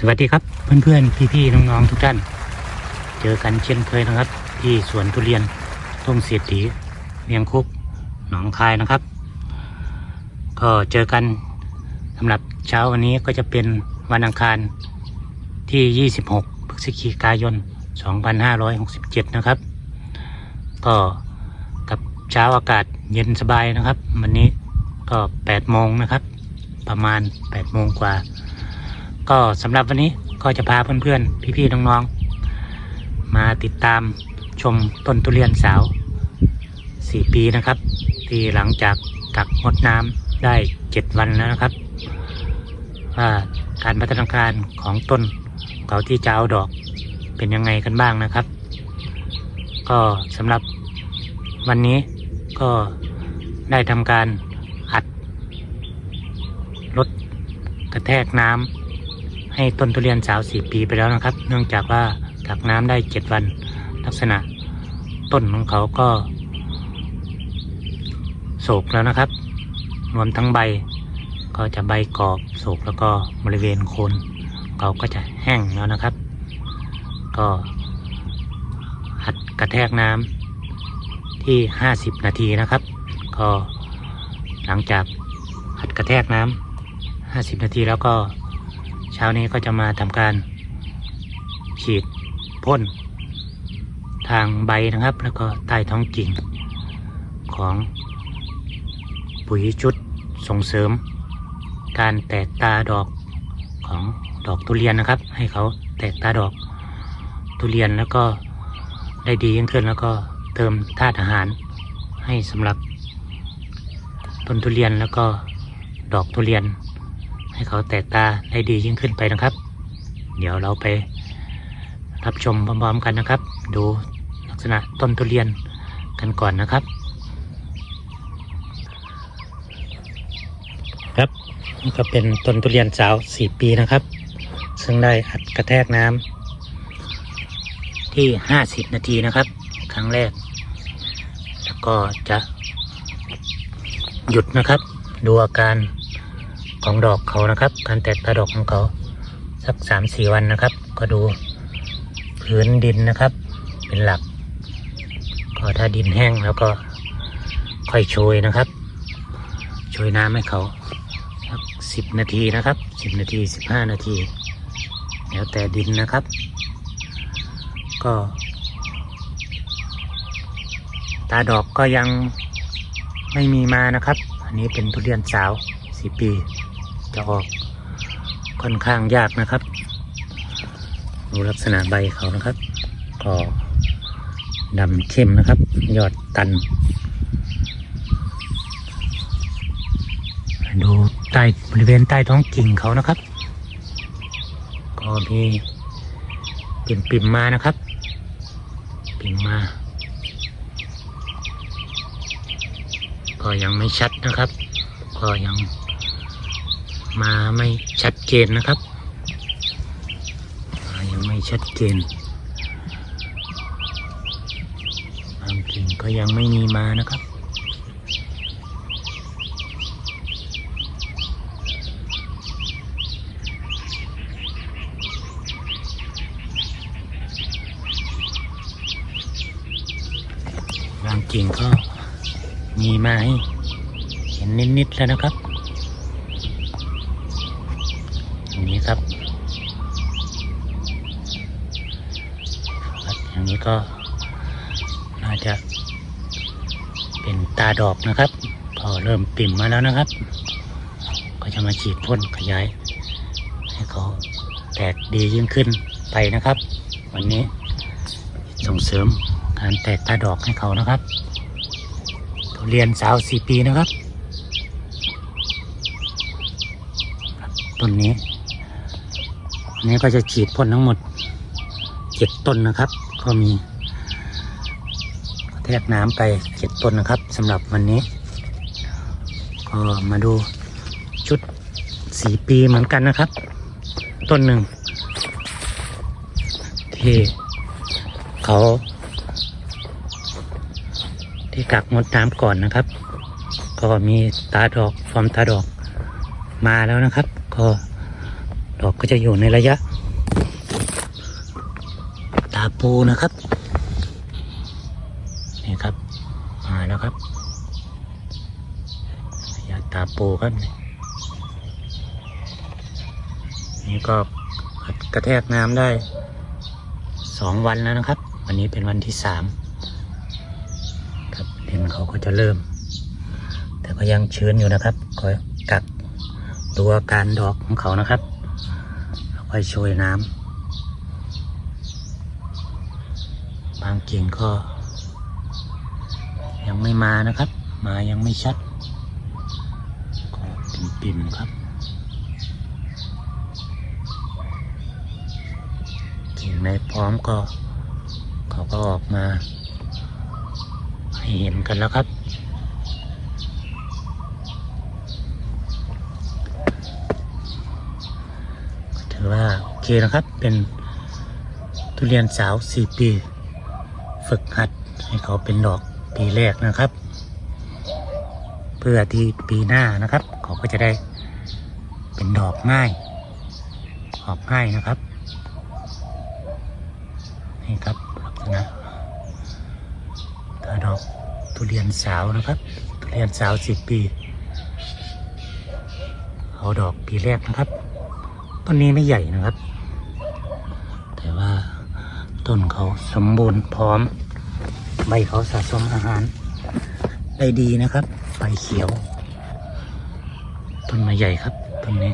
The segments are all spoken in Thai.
สวัสดีครับเพื่อนๆ พี่ๆ น้องๆ ทุกท่าน เจอกันเช่นเคยนะครับ ที่สวนทุเรียนทุ่งเสียตีเมียงคุกหนองคายนะครับ ก็เจอกันสำหรับเช้าวันนี้ก็จะเป็นวันอังคารที่ 26พฤศจิกายน 2567 นะครับ ก็กับเช้าอากาศเย็นสบายนะครับ วันนี้ก็ 8 โมงนะครับ ประมาณ 8 โมงกว่า ก็สำหรับวันนี้ก็จะพาเพื่อนๆ พี่ๆ น้องๆ มาติดตามชมต้นทุเรียนสาว 4 ปีนะครับ ที่หลังจากกักงดน้ำได้ 7 วันแล้วนะครับว่าการพัฒนาการของต้นเขาที่จะเอาดอกเป็นยังไงกันบ้างนะครับ ก็สำหรับวันนี้ก็ได้ทำการอัดลดกระแทกน้ำ ให้ต้นทุเรียนสาวสี่ปีไปแล้วนะครับ เนื่องจากว่ากักน้ำได้เจ็ดวันลักษณะต้นของเขาก็โศกแล้วนะครับ รวมทั้งใบก็จะใบกรอบโศกแล้วก็บริเวณโคนเขาก็จะแห้งแล้วนะครับ ก็หัดกระแทกน้ำที่ 50 นาทีนะครับ ก็หลังจากหัดกระแทกน้ำ50 นาทีแล้วก็ เช้านี้ก็จะมาทำการ ฉีดพ่น ทางใบนะครับ แล้วก็ใต้ท้องกิ่ง ของปุ๋ยชุดส่งเสริม การแตกตาดอกของดอกทุเรียนนะครับ ให้เขาแตกตาดอกทุเรียนแล้วก็ได้ดียิ่งขึ้นแล้วก็เติมธาตุอาหารให้สำหรับต้นทุเรียนแล้วก็ดอกทุเรียน ให้เขาแตกตาได้ดียิ่งขึ้นไปนะครับ เดี๋ยวเราไปรับชมพร้อมๆกันนะครับ ดูลักษณะต้นทุเรียนกันก่อนนะครับ ครับนี่ก็เป็นต้นทุเรียนสาวสี่ปีนะครับ ซึ่งได้อัดกระแทกน้ำที่ห้าสิบนาทีนะครับ ครั้งแรก แล้วก็จะหยุดนะครับ ดูอาการ ของดอกเขานะครับ การแตกตาดอกของเขาสักสามสี่วันนะครับ ก็ดูพื้นดินนะครับ เป็นหลัก ก็ถ้าดินแห้งแล้วก็ค่อยโชยนะครับโชยน้ำให้เขาสักสิบนาทีนะครับสิบนาทีสิบห้านาที แล้วแต่ดินนะครับ ก็ ตาดอกก็ยังไม่มีมานะครับ อันนี้เป็นทุเรียนสาวสี่ปี จะออกค่อนข้างยากนะครับ ดูลักษณะใบเขานะครับ ก็ดำเข้มนะครับ ยอดตัน ดูใต้บริเวณใต้ท้องกิ่งเขานะครับ ก็มีปิ่มปิ่มมานะครับ ปิ่มมา ก็ยังไม่ชัดนะครับ ก็ยัง มาไม่ชัดเจนนะครับยังไม่ชัดเจนบางกิ่งก็ยังไม่มีมานะครับบางกิ่งก็มีมาให้เห็นนิดๆแล้วนะครับ อย่างนี้ครับครับอย่างนี้ ก็น่าจะเป็นตาดอกนะครับก็เริ่มปิ่มมาแล้วนะครับ ก็จะมาฉีดพ่นขยาย ให้เขาแตกดียิ่งขึ้นไปนะครับ วันนี้ส่งเสริมการแตกตาดอกให้เขานะครับทุเรียนสาวสี่ปีนะครับต้นนี้ อันนี้ก็จะฉีดพ่นทั้งหมดเจ็ดต้นนะครับ ก็มีแทกน้ำไปเจ็ดต้นนะครับสำหรับวันนี้ ก็มาดูชุดสีปีเหมือนกันนะครับ ต้นหนึ่ง ที่เขา ที่กักงดน้ำก่อนนะครับ ก็มีตาดอกฟอร์มตาดอกมาแล้วนะครับ ก็ดอกก็จะอยู่ในระยะ ตา ปูนะครับ นี่ครับ มาแล้วครับยะตาปูครับ นี่ก็กระแทกน้ำได้สองวันแล้วนะครับ วันนี้เป็นวันที่สามครับเห็นเขาก็จะเริ่ม แต่ก็ยังชื้นอยู่นะครับก็กักดูอาการดอกของเขานะครับค่อยโชยน้ำ บางกิ่งก็ ยังไม่มานะครับ มายังไม่ชัด ก็ปิ่มๆครับเก่งในพร้อมก็ เขาก็ออกมา ให้เห็นกันแล้วครับถือว่าโอเคนะครับเป็นทุเรียนสาวสี่ปี ฝึกหัดให้เขาเป็นดอกปีแรกนะครับ เพื่อที่ปีหน้านะครับ เขาก็จะได้เป็นดอกง่ายออกง่ายนะครับนี่ครับลักษณะถ้าดอกทุเรียนสาวนะครับทุเรียนสาวสิบปีเอาดอกปีแรกนะครับต้นนี้ไม่ใหญ่นะครับ ต้นเขาสมบูรณ์พร้อม ใบเขาสะสมอาหาร ได้ดีนะครับ ใบเขียว ต้นไม้ใหญ่ครับต้นนี้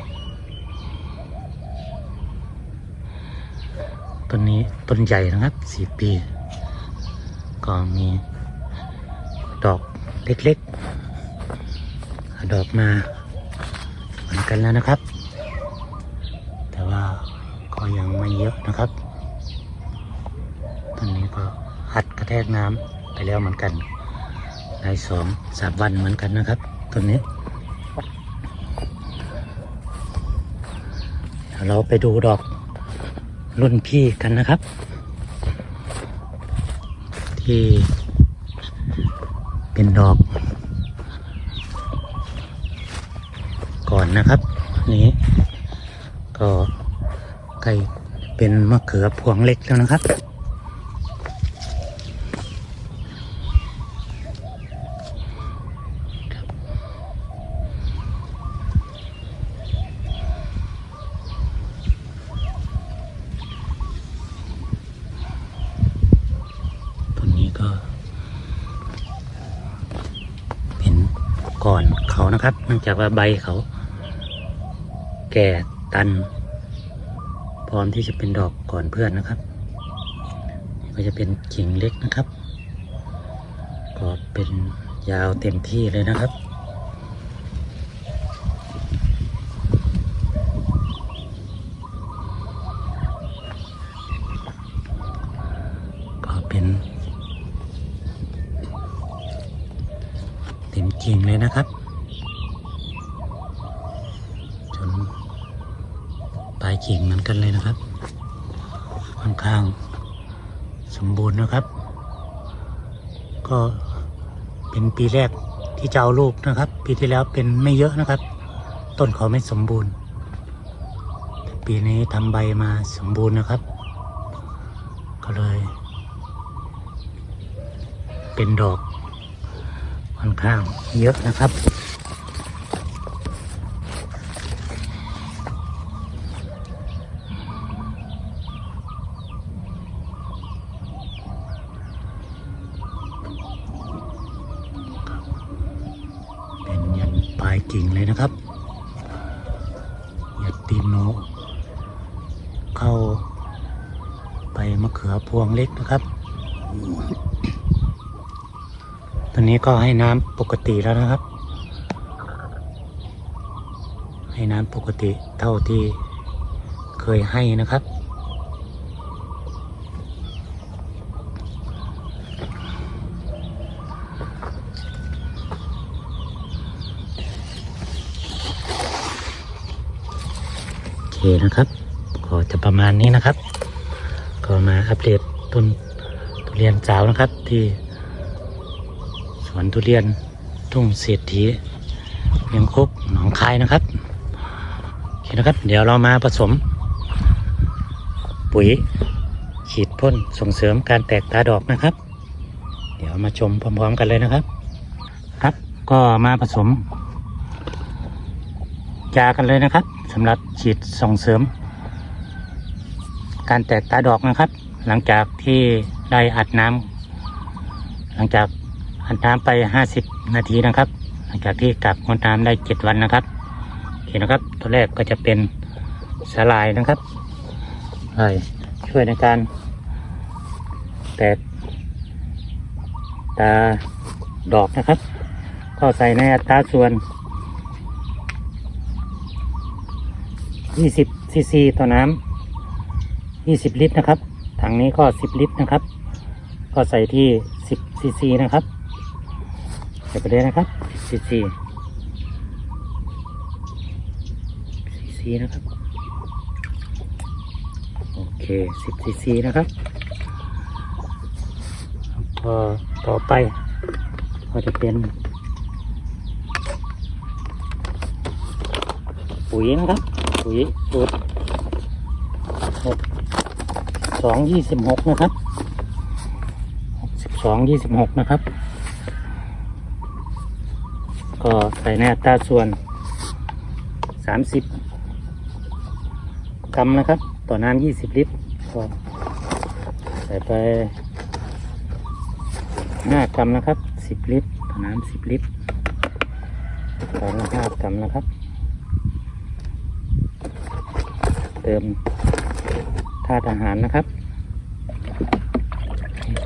ต้นนี้ต้นใหญ่นะครับสี่ปี ก็มีดอกเล็กๆ ดอกมาเหมือนกันแล้วนะครับ แต่ว่าก็ยังไม่เยอะนะครับ ก็หัดกระแทกน้ำไปแล้วเหมือนกันได้สองสามวันเหมือนกันนะครับต้นนี้เเราไปดูดอกรุ่นพี่กันนะครับ ที่เป็นดอก ก่อนนะครับนนี้ ก็ใกล้เป็นมะเขือพวงเล็กแล้วนะครับ ต้นนี้ก็ เป็นก่อน เขานะครับเนื่องจากว่าใบเขา แก่ตัน พร้อมที่จะเป็นดอกก่อนเพื่อนนะครับ ก็จะเป็นกิ่งเล็กนะครับ ก็เป็นยาวเต็มที่เลยนะครับก็เป็นเต็มกิ่งเลยนะครับ จน ปลายงเหมือนกันเลยนะครับ ค่อนข้างสมบูรณ์นะครับ ก็เป็นปีแรกที่จะเอาลูกนะครับ ปีที่แล้วเป็นไม่เยอะนะครับ ต้นเขาไม่สมบูรณ์ ปีนี้ทำใบมาสมบูรณ์นะครับ ก็เลย เป็นดอกค่อนข้างเยอะนะครับ เป็นยันปลายกิ่งเลยนะครับยัดตีนโนเข้าไป มะเขือพวงเล็กนะครับ ตอนนี้ก็ให้น้ำปกติแล้วนะครับ ให้น้ำปกติเท่าที่เคยให้นะครับโอเคนะครับ ก็จะประมาณนี้นะครับ ก็มาอัปเดตต้นทุเรียนสาวนะครับ ที่สวนทุเรียนทุ่งเศรษฐีเมียงคกหนองคายนะครับโอเคนะครับ เดี๋ยวเรามาผสม ปุ๋ยฉีดพ่นส่งเสริมการแตกตาดอกนะครับ เดี๋ยวมาชมพร้อมๆกันเลยนะครับ ครับก็มาผสมยากันเลยนะครับสำหรับฉีดส่งเสริม การแตกตาดอกนะครับ หลังจากที่ได้อัดน้ำหลังจากอัดน้ำไป 50 นาทีนะครับ หลังจากที่กักงดน้ำได้ 7 วันนะครับโอเคนะครับ ตัวแรกก็จะเป็นสลายนะครับสลายช่วยในการ แตกตาดอกนะครับ ก็ใส่ในอัตราส่วน 20ซีซีต่อน้ำ 20 ลิตรนะครับ ถังนี้ก็ 10 ลิตรนะครับ ก็ใส่ที่ 10 ซีซีนะครับใส่ไปเลยนะครับ10ซีซีซีซีนะครับ โอเค 10 ซีซีนะครับพอต่อไปก็จะเป็นปุ๋ยนะครับ ปุ๋ยสูตร สองยี่สิบหกนะครับหกสิบสองยี่สิบหกนะครับ ก็ใส่ในอัตราส่วนสามสิบกรัมนะครับ ต่อน้ำยี่สิบลิตรก็ใส่ไปห้ากรัมนะครับสิบลิตรต่อน้ำสิบลิตรต่อละห้ากรัมนะครับ เติมาตุอาหารนะครับ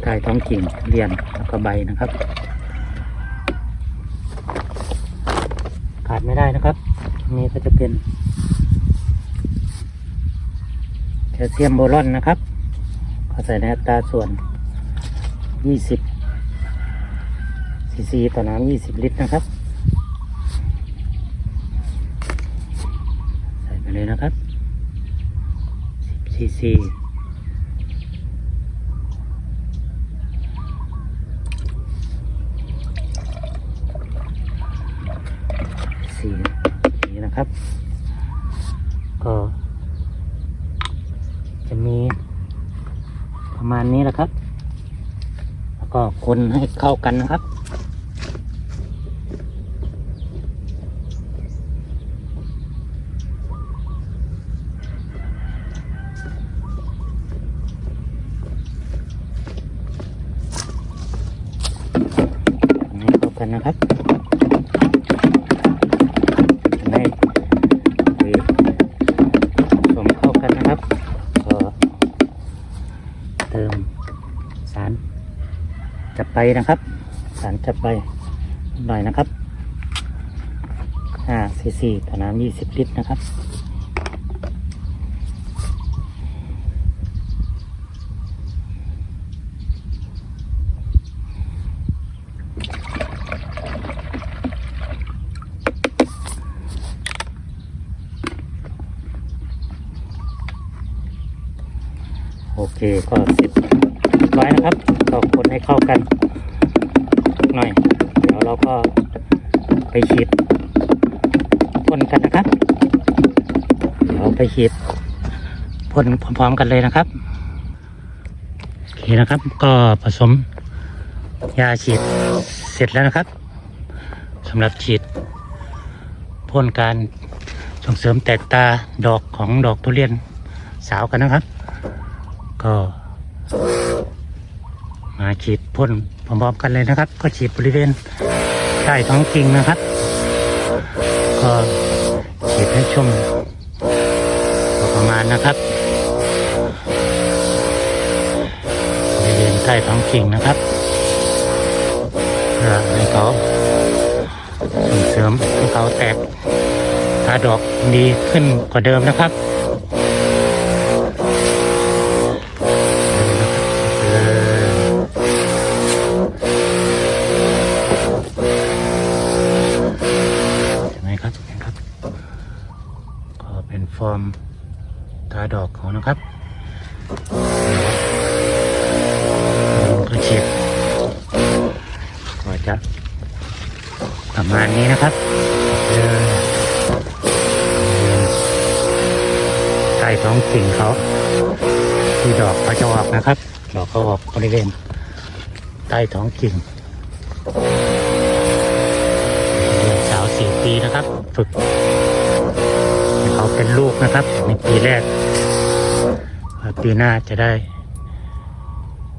ใต้ท้องกิ่งเรียนแล้วก็ใบนะครับ ขาดไม่ได้นะครับนนี้ก็จะเป็นแคลเซียมโบรอนนะครับก็ใส่ในอัตราส่วน 20ซีซีต่อน้ำ20 ลิตรนะครับ ใส่ไปเลยนะครับ 10 ซีซีสี่นี่นะครับ ก็ จะมีประมาณนี้แหละครับ แล้วก็คนให้เข้ากันนะครับ ให้เข้ากั นะครับให้ปุ๋ยผสมเข้ากันนะครับก็เติมสารจับไปนะครับ สารจับไปหน่อยนะครับ5ซีซีต่อน้ำ20 ลิตรนะครับ เคก็เสร็จร้อยนะครับก็คนให้เข้ากันหน่อย เดี๋ยวเราก็ไปฉีดพ่นกันนะครับ เดี๋ยวไปฉีดพ่นพร้อมๆกันเลยนะครับโอเคนะครับ ก็ผสมยาฉีดเสร็จแล้วนะครับสำหรับฉีดพ่นการส่งเสริมแตกตาดอกของดอกทุเรียนสาวกันนะครับ ก็มาฉีดพ่นพร้อมๆกันเลยนะครับ ก็ฉีดบริเวณใต้ท้องกิ่งนะครับ ก็ฉีดให้ชุ่มประมาณนะครับบริเวณใต้ท้องกิ่งนะครับเพื่อให้เขาส่งเสริมให้เขาแตกตาดอกดีขึ้นกว่าเดิมนะครับ นี้นะครับเออต้ท้องกิ่งเขาที่ดอกเขาจะออกนะครับ ดอกเขาออกบริเวณใต้ท้องกิ่งเด็กสาวสี่ปีนะครับ ฝึกเขาเป็นลูกนะครับในปีแรกปีหน้าจะได้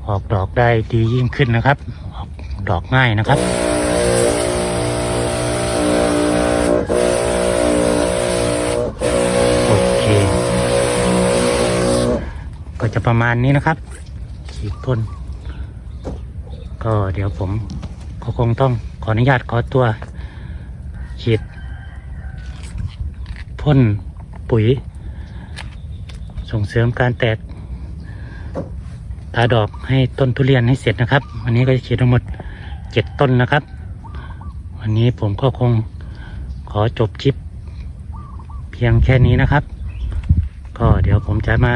ออกดอกได้ดียิ่งขึ้นนะครับ ออกดอกง่ายนะครับ ก็จะประมาณนี้นะครับฉีดพ่นก็เดี๋ยวผมก็คงต้องขออนุญาตขอตัวฉีดพ่นปุ๋ย ส่งเสริมการแตกตาดอกให้ต้นทุเรียนให้เสร็จนะครับ วันนี้ก็จะฉีดทั้งหมดเจ็ดต้นนะครับ วันนี้ผมก็คงขอจบคลิปเพียงแค่นี้นะครับ ก็เดี๋ยวผมจะมา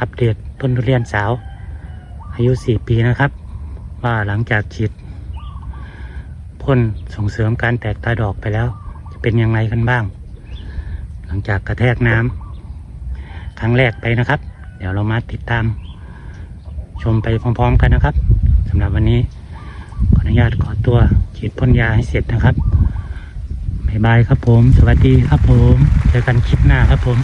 อัปเดตต้นทุเรียนสาว อายุ 4 ปีนะครับ ว่าหลังจากฉีดพ่นส่งเสริมการแตกตาดอกไปแล้ว จะเป็นยังไงกันบ้าง หลังจากกระแทกน้ำครั้งแรกไปนะครับ เดี๋ยวเรามาติดตาม ชมไปพร้อมๆกันนะครับสำหรับวันนี้ขออนุญาตขอตัวฉีดพ่นยาให้เสร็จนะครับบายบายครับผม สวัสดีครับผม เจอกันคลิปหน้าครับผม